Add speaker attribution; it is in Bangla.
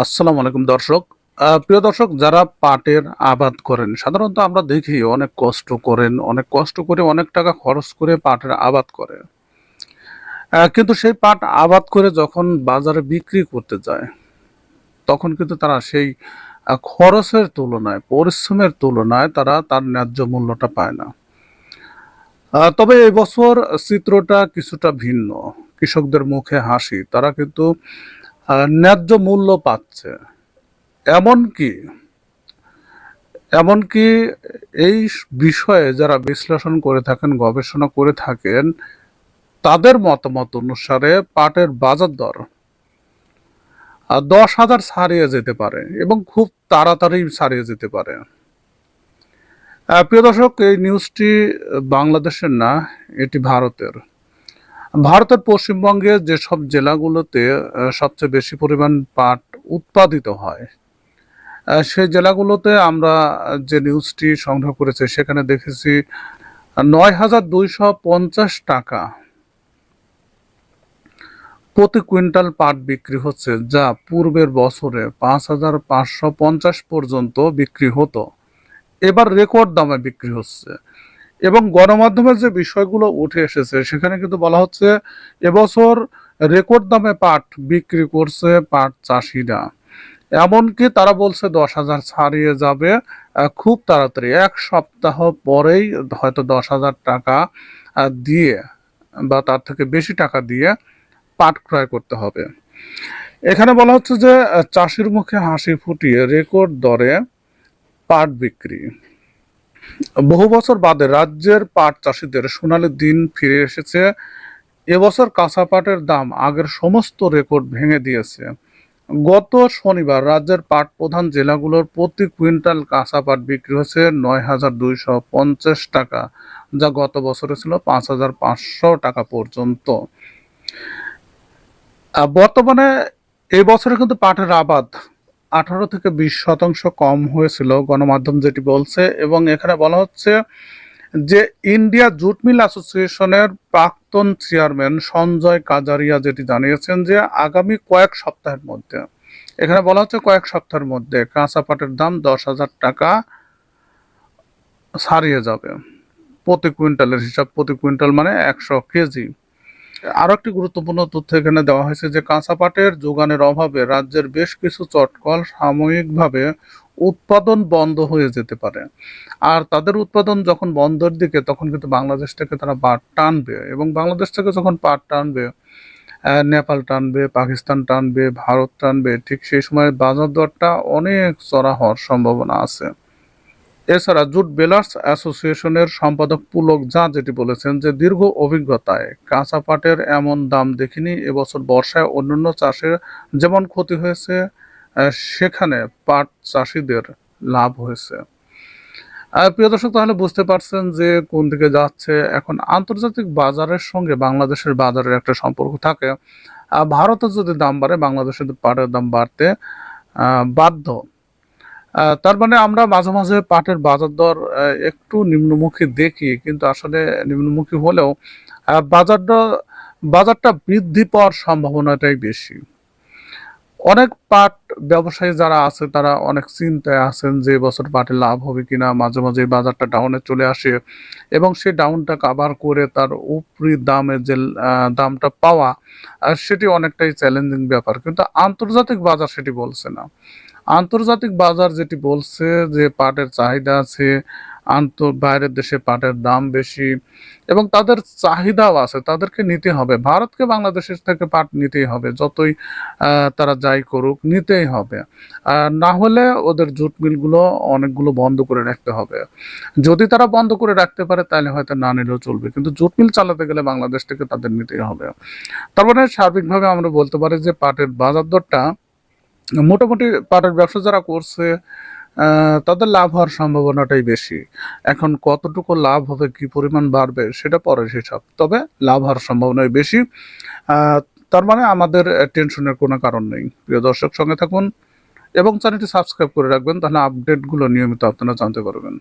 Speaker 1: আসসালামু আলাইকুম দর্শক। প্রিয় দর্শক, যারা পাটের আবাদ করেন, সাধারণত আমরা দেখি অনেক কষ্ট করেন, অনেক কষ্ট করে অনেক টাকা খরচ করে পাটের আবাদ করে। কিন্তু সেই পাট আবাদ করে যখন বাজারে বিক্রি করতে যায়, তখন কিন্তু তারা সেই খরচের তুলনায়, পরিশ্রমের তুলনায় তারা তার ন্যায্য মূল্যটা পায় না। তবে এই বছর চিত্রটা কিছুটা ভিন্ন। কৃষকদের মুখে হাসি, তারা কিন্তু ন্যায্য মূল্য পাচ্ছে। এমনকি এমনকি এই বিষয়ে যারা বিশ্লেষণ করে থাকেন, গবেষণা করে থাকেন, তাদের মতামত অনুসারে পাটের বাজার দর দশ হাজার ছাড়িয়ে যেতে পারে এবং খুব তাড়াতাড়ি ছাড়িয়ে যেতে পারে। প্রিয় দর্শক, এই নিউজটি বাংলাদেশের না, এটি ভারতের। ভারতের পশ্চিমবঙ্গে যেসব জেলাগুলোতে সবচেয়ে বেশি পরিমাণ পাট উৎপাদিত হয় সেই জেলাগুলোতে আমরা যে নিউজটি সংগ্রহ করেছি, সেখানে দেখেছি নয় হাজার দুইশো পঞ্চাশ টাকা প্রতি কুইন্টাল পাট বিক্রি হচ্ছে, যা পূর্বের বছরে পাঁচ হাজার পাঁচশো পঞ্চাশ পর্যন্ত বিক্রি হতো। এবার রেকর্ড দামে বিক্রি হচ্ছে। এবং গণমাধ্যমের যে বিষয়গুলো উঠে এসেছে, সেখানে কিন্তু বলা হচ্ছে এবছর রেকর্ড দামে পাট বিক্রি করছে পাট চাষিরা। এমনকি তারা বলছে দশ হাজার ছাড়িয়ে যাবে খুব তাড়াতাড়ি। এক সপ্তাহ পরেই হয়তো দশ হাজার টাকা দিয়ে বা তার থেকে বেশি টাকা দিয়ে পাট ক্রয় করতে হবে। এখানে বলা হচ্ছে যে চাষির মুখে হাসি ফুটিয়ে রেকর্ড দরে পাট বিক্রি। বহু বছর বাদে রাজ্যের পাট চাষিদের সোনালি দিন ফিরে এসেছে। এবছর কাঁচা পাটের দাম আগের সমস্ত রেকর্ড ভেঙে দিয়েছে। গত শনিবার রাজ্যের পাট প্রধান জেলাগুলোর প্রতি কুইন্টাল কাঁচা পাট বিক্রি হয়েছে নয় হাজার দুইশো পঞ্চাশ টাকা, যা গত বছরে ছিল পাঁচ হাজার পাঁচশো টাকা পর্যন্ত। বর্তমানে এই বছরে কিন্তু পাটের আবাদ আঠারো থেকে বিশ শতাংশ কম হয়েছিল গণমাধ্যম যেটি বলছে, এবং এখানে বলা হচ্ছে যে ইন্ডিয়া জুট মিল অ্যাসোসিয়েশনের প্রাক্তন চেয়ারম্যান সঞ্জয় কাজারিয়া যেটি জানিয়েছেন যে আগামী কয়েক সপ্তাহের মধ্যে, এখানে বলা হচ্ছে কয়েক সপ্তাহের মধ্যে কাঁচা পাটের দাম দশ হাজার টাকা ছাড়িয়ে যাবে। প্রতি কুইন্টালের হিসাব, প্রতি কুইন্টাল মানে একশো কেজি। আরও একটি গুরুত্বপূর্ণ তথ্য এখানে দেওয়া হয়েছে যে কাঁচা পাটের যোগানের অভাবে রাজ্যের বেশ কিছু চটকল সাময়িকভাবে উৎপাদন বন্ধ হয়ে যেতে পারে। আর তাদের উৎপাদন যখন বন্ধের দিকে, তখন কিন্তু বাংলাদেশ থেকে তারা পাট টানবে এবং বাংলাদেশ থেকে যখন পাট টানবে নেপাল টানবে, পাকিস্তান টানবে, ভারত টানবে, ঠিক সেই সময় বাজার দরটা অনেক চড়া হওয়ার সম্ভাবনা আছে। এছাড়া জুট বেলার্স অ্যাসোসিয়েশনের সম্পাদক পুলক যা যেটি বলেছেন যে, দীর্ঘ অভিজ্ঞতায় কাঁচা পাটের এমন দাম দেখিনি, এবছর বর্ষায় অন্যান্য চাষের যেমন ক্ষতি হয়েছে সেখানে পাট চাষিদের লাভ হয়েছে। প্রিয় দর্শক, তাহলে বুঝতে পারছেন যে কোন দিকে যাচ্ছে। এখন আন্তর্জাতিক বাজারের সঙ্গে বাংলাদেশের বাজারের একটা সম্পর্ক থাকে। ভারতে যদি দাম বাড়ে, বাংলাদেশের পাটের দাম বাড়তে বাধ্য তার মানে আমরা মাঝে মাঝে পাটের বাজার দর একটু নিম্নমুখী দেখি কিন্তু আসলে নিম্নমুখী হলেও আহ, বাজারটা বাজারটা বৃদ্ধি পাওয়ার সম্ভাবনাটাই বেশি। অনেক পাট ব্যবসায়ী যারা আছে তারা অনেক চিন্তায় আছেন যে এবছর পাটে লাভ হবে কিনা। মাঝে মাঝে বাজারটা ডাউনে চলে আসে এবং সেই ডাউনটা কাভার করে তার উপরি দামে যে দামটা পাওয়া সেটি অনেকটাই চ্যালেঞ্জিং ব্যাপার। কিন্তু আন্তর্জাতিক বাজার সেটি বলছে না। আন্তর্জাতিক বাজার যেটি বলছে যে পাটের চাহিদা আছে, আন্তর, বাইরের দেশে পাটের দাম বেশি এবং তাদের চাহিদাও আছে, তাদেরকে নিতে হবে। ভারতকে বাংলাদেশের থেকে পাট নিতেই হবে, যতই তারা যাই করুক, নিতেই হবে। আর না হলে ওদের জুট মিলগুলো অনেকগুলো বন্ধ করে রাখতে হবে। যদি তারা বন্ধ করে রাখতে পারে, তাহলে হয়তো না নিলেও চলবে। কিন্তু জুট মিল চালাতে গেলে বাংলাদেশ থেকে তাদের নিতেই হবে। তার মানে সার্বিকভাবে আমরা বলতে পারি যে পাটের বাজার দরটা মোটামুটি পাটের ব্যবসা যারা করছে তাদের লাভ হওয়ার সম্ভাবনাটাই বেশি। এখন কতটুকু লাভ হবে, কি পরিমাণ বাড়বে, সেটা পরের হিসাব। তবে লাভ হওয়ার সম্ভাবনাই বেশি। তার মানে আমাদের টেনশনের কোনো কারণ নেই। প্রিয় দর্শক, সঙ্গে থাকুন এবং চ্যানেলটি সাবস্ক্রাইব করে রাখবেন, তাহলে আপডেটগুলো নিয়মিত আপনারা জানতে পারবেন।